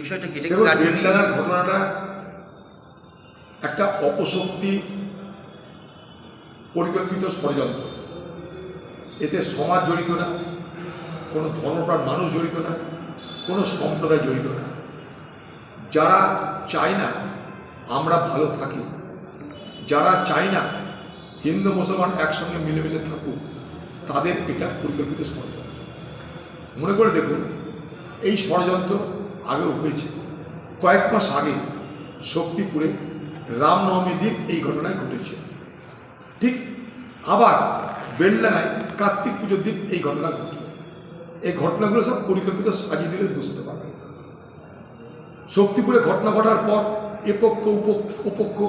বিষয়টা কি ঘটনাটা একটা অপশক্তি পরিকল্পিত ষড়যন্ত্র। এতে সমাজ জড়িত না কোনো ধর্মপ্রাণ মানুষ জড়িত না কোনো সম্প্রদায় জড়িত না। যারা চায় না আমরা ভালো থাকি যারা চায় না হিন্দু মুসলমান একসঙ্গে মিলেমিশে থাকুক তাদের এটা পরিকল্পিত ষড়যন্ত্র। মনে করে দেখুন এই ষড়যন্ত্র আগেও হয়েছে। কয়েক মাস আগে শক্তিপুরে রামনবমীর দিন এই ঘটনায় ঘটেছে। ঠিক আবার বেলডাঙায় কার্তিক পুজোর দিন এই ঘটনা ঘটল এই ঘটনাগুলো সব পরিকল্পিত সাজিয়ে দিলে বুঝতে পারবে। শক্তিপুরে ঘটনা ঘটার পর এ পক্ষ উপ- ওপক্ষ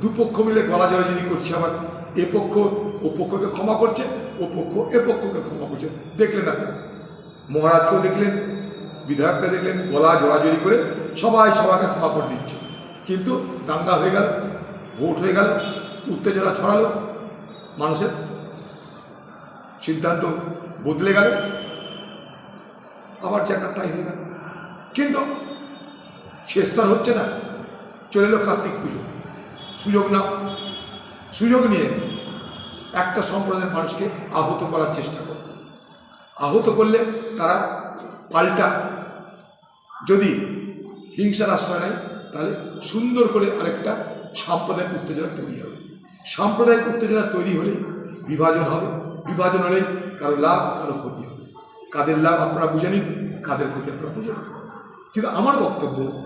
দুপক্ষ মিলে গলা জড়াজড়ি করছে আবার। এ পক্ষ, ও পক্ষকে ক্ষমা করছে, ও পক্ষ, এ পক্ষকে ক্ষমা করছে। দেখলেন আপনারা। মহারাজকেও দেখলেন বিধায়ককে দেখলেন, গলা জড়াজড়ি করে সবাই সবাইকে করে দিচ্ছে। কিন্তু দাঙ্গা হয়ে গেল, ভোট হয়ে গেল, উত্তেজনা ছড়ালো মানুষের। সিদ্ধান্ত বদলে গেল, আবার জায়গা তাই হয়ে গেল। কিন্তু শেষ তো হচ্ছে না, চলে এলো কার্তিক পুজো। সুযোগ না সুযোগ নিয়ে একটা সম্প্রদায়ের মানুষকে আহত করার চেষ্টা করে। আহত করলে তারা পাল্টা যদি হিংসার আশ্রয় নেয় তাহলে সুন্দর করে আরেকটা সাম্প্রদায়িক উত্তেজনা তৈরি হবে। সাম্প্রদায়িক উত্তেজনা তৈরি হলে বিভাজন হবে। বিভাজন হলে কারও লাভ কারও ক্ষতি হবে। কাদের লাভ আপনারা বুঝে নিন, কাদের ক্ষতি আপনারা বুঝে নিন। কিন্তু আমার বক্তব্য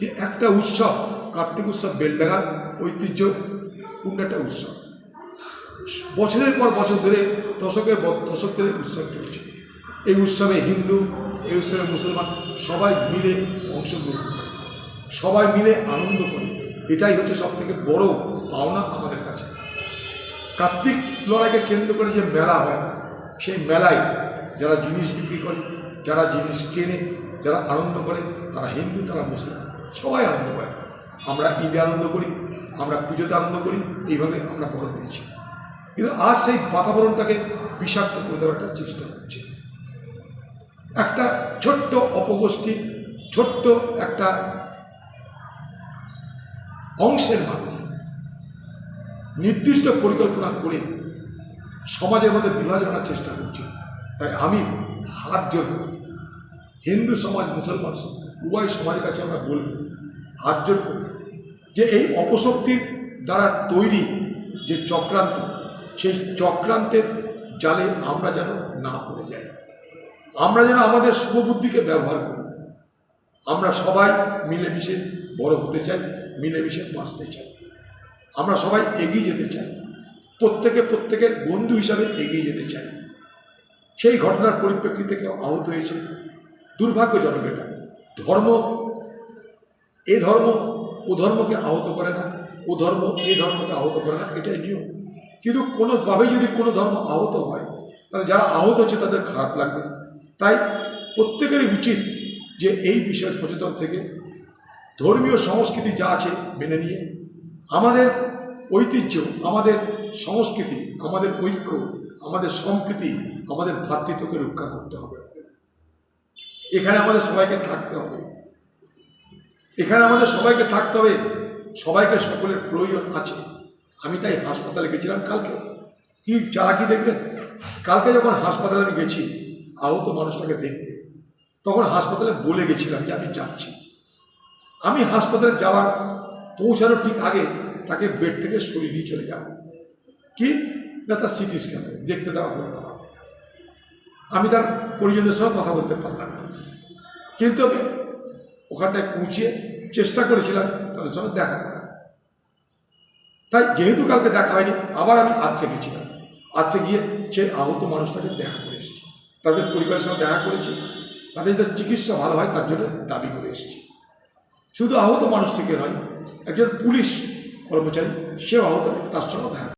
যে একটা উৎসব, কার্তিক উৎসব, বেলডাঙ্গার ঐতিহ্যপূর্ণ একটা উৎসব। বছরের পর বছর ধরে দশকের দশক ধরে উৎসব চলছে। এই উৎসবে হিন্দু এই উৎসবে মুসলমান সবাই মিলে অংশগ্রহণ করে, সবাই মিলে আনন্দ করে। এটাই হচ্ছে সব থেকে বড় পাওনা আমাদের কাছে। কার্তিক লড়াইকে কেন্দ্র করে যে মেলা হয়, সেই মেলায় যারা জিনিস বিক্রি করে, যারা জিনিস কেনে, যারা আনন্দ করে, তারা হিন্দু, তারা মুসলিম সবাই আনন্দ করে। আমরা ঈদে আনন্দ করি, আমরা পুজোতে আনন্দ করি, এইভাবে আমরা বড় হয়েছি। কিন্তু আজ সেই বাতাবরণটাকে বিষাক্ত করে দেওয়ার একটা চেষ্টা করছে। একটা ছোট্ট অপগোষ্ঠী, ছোট্ট একটা অংশের মানুষ নির্দিষ্ট পরিকল্পনা করে সমাজের মধ্যে বিভাজন আনার চেষ্টা করছে। তাই আমি হাত জোর করি হিন্দু সমাজ, মুসলমান উভয় সমাজের কাছে আমরা বলব, হাত জোর করি যে এই অপশক্তির দ্বারা তৈরি যে চক্রান্ত, সেই চক্রান্তের জালে আমরা যেন না পড়ে যাই। আমরা যেন আমাদের শুভবুদ্ধিকে ব্যবহার করি। আমরা সবাই মিলেমিশে বড় হতে চাই, মিলেমিশে বাঁচতে চাই। আমরা সবাই এগিয়ে যেতে চাই। প্রত্যেকে প্রত্যেকের বন্ধু হিসাবে এগিয়ে যেতে চাই। সেই ঘটনার পরিপ্রেক্ষিতে কেউ আহত হয়েছে। দুর্ভাগ্যজনক এটা। ধর্ম, এ ধর্ম ও ধর্মকে আহত করে না। ও ধর্ম, এ ধর্মকে আহত করে না। এটাই নিয়ম। কিন্তু কোনোভাবেই যদি কোনো ধর্ম আহত হয়, তাহলে যারা আহত হচ্ছে তাদের খারাপ লাগবে তাই প্রত্যেকেরই উচিত যে এই বিষয়ে সচেতন থেকে ধর্মীয় সংস্কৃতি যা আছে মেনে নিয়ে, আমাদের ঐতিহ্য, আমাদের সংস্কৃতি, আমাদের ঐক্য, আমাদের সম্প্রীতি, আমাদের ভ্রাতৃত্বকে রক্ষা করতে হবে। এখানে আমাদের সবাইকে থাকতে হবে। এখানে আমাদের সবাইকে থাকতে হবে। সবাইকে সকলের প্রয়োজন আছে। আমি তাই হাসপাতালে গেছিলাম কালকে। কি, যারা কি দেখবেন? কালকে যখন হাসপাতালে আমি গেছি আহত মানুষটাকে দেখতে। তখন হাসপাতালে বলে গেছিলাম যে, আমি যাচ্ছি। আমি হাসপাতালে যাওয়ার, পৌঁছানোর ঠিক আগে তাকে বেড থেকে সরিয়ে নিয়ে চলে যাব। কি? না, তার সিটি স্ক্যান দেখতে দেওয়া হলো না আমি তার পরিজনদের সঙ্গে কথা বলতে পারলাম না। কিন্তু আমি ওখানটায় পৌঁছে চেষ্টা করেছিলাম তাদের সঙ্গে দেখা করার। তাই যেহেতু কালকে দেখা হয়নি, আবার আমি আজকে গেছিলাম। আজকে গিয়ে সেই আহত মানুষটাকে দেখা করে এসেছি। তাদের পরিবারের সঙ্গে দেখা করেছি। তাদের যাতে চিকিৎসা ভালো হয়, তার জন্য দাবি করে এসেছি। শুধু আহত মানুষটিকে নয়, একজন পুলিশ কর্মচারী, সেও আহত তার সঙ্গে দেখা